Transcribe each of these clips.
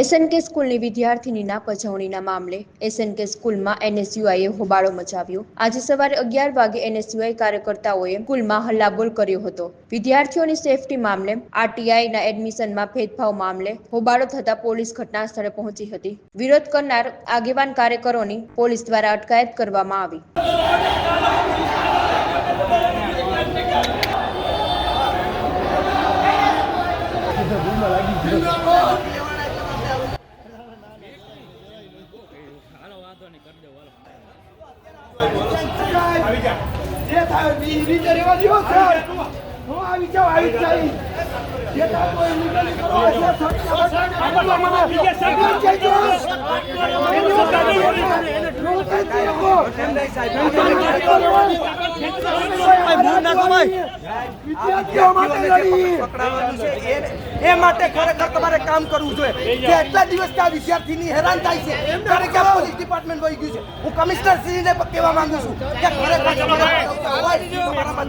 SNK સ્કૂલની વિદ્યાર્થીનીના પજવણીના મામલે SNK સ્કૂલમાં એનએસયુઆઈએ હોબાળો મચાવ્યો. આજે સવારે અગિયાર વાગે એનએસયુઆઈ કાર્યકર્તાઓએ સ્કૂલમાં હલ્લાબોલ કર્યો હતો. વિદ્યાર્થીઓની સેફટી મામલે આરટીઆઈના એડમિશનમાં ભેદભાવ મામલે હોબાળો થતા પોલીસ ઘટના સ્થળે પહોંચી હતી. વિરોધ કરનાર આગેવાન કાર્યકરોની પોલીસ દ્વારા અટકાયત કરવામાં આવી. એ માટે ખરેખર તમારે કામ કરવું જોઈએ. કે એટલા દિવસ વિદ્યાર્થીની હેરાન થાય છે. ડિપાર્ટમેન્ટ વહી ગયું છે. હું કમિશનર શ્રીને કહેવા માંગુ છું કે ખરેખર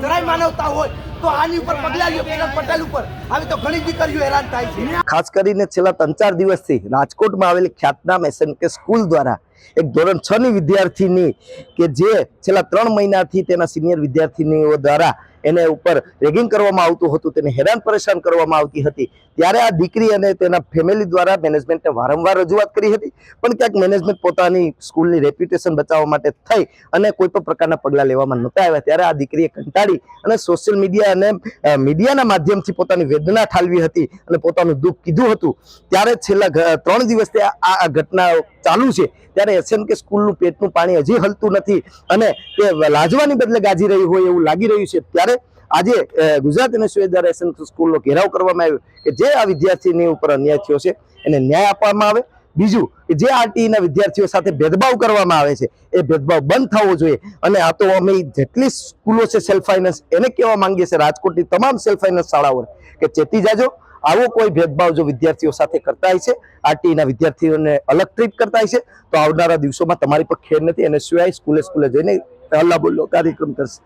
જરાય માનવતા હોય તો આની ઉપર પગલાં લ્યો કિરણ પટેલ ઉપર. આવી તો ઘણી દીકરીઓ હેરાન થાય છે. ખાસ કરીને છેલ્લા ત્રણ ચાર દિવસથી રાજકોટમાં આવેલી ખ્યાતનામ એસએમકે સ્કૂલ દ્વારા એક ધોરણ છ ની વિદ્યાર્થીની કે જે છેલ્લા ત્રણ મહિનાથી તેના સિનિયર વિદ્યાર્થીનીઓ દ્વારા એને ઉપર રેગિંગ કરવામાં આવતું હતું, તેને હેરાન પરેશાન કરવામાં આવતી હતી. ત્યારે આ દીકરી અને તેના ફેમિલી દ્વારા મેનેજમેન્ટને વારંવાર રજૂઆત કરી હતી. પણ ક્યાંક મેનેજમેન્ટ પોતાની સ્કૂલની રેપ્યુટેશન બચાવવા માટે થઈ અને કોઈ પણ પ્રકારના પગલાં લેવામાં નહોતા આવ્યા. ત્યારે આ દીકરીએ કંટાળી અને સોશિયલ મીડિયા અને મીડિયાના માધ્યમથી પોતાની વેદના ઠાલવી હતી અને પોતાનું દુઃખ કીધું હતું. ત્યારે છેલ્લા ત્રણ દિવસથી આ ઘટના ચાલુ છે. ત્યારે એસએમકે સ્કૂલનું પેટનું પાણી હજી હલતું નથી અને તે લાજવાની બદલે ગાજી રહી હોય એવું લાગી રહ્યું છે. ત્યારે આજે ગુજરાત યુનિવર્સિટી દ્વારા એસએનકે સ્કૂલનો ઘેરાવ કરવામાં આવ્યો કે જે આ વિદ્યાર્થીની ઉપર અન્યાય થયો છે, એને ન્યાય આપવામાં આવે. બીજું કે જે આરટીઈના વિદ્યાર્થીઓ સાથે ભેદભાવ કરવામાં આવે છે, એ ભેદભાવ બંધ થવો જોઈએ. અને આ તો અમે જેટલી સ્કૂલો છે સેલ્ફ ફાઇનાન્સ એને કહેવા માંગીએ છીએ રાજકોટની તમામ સેલ્ફ ફાઇનાન્સ શાળાઓ કે ચેતી જાજો. આવો કોઈ ભેદભાવ જો વિદ્યાર્થીઓ સાથે કરતા હોય છે, આરટીઈના વિદ્યાર્થીઓને અલગ ટ્રીટ કરતા હોય છે, તો આવનારા દિવસોમાં તમારી પર ખેર નથી. અને સિવાય સ્કૂલે સ્કૂલે જઈને હલ્લા બોલ્લો કાર્યક્રમ કરશે.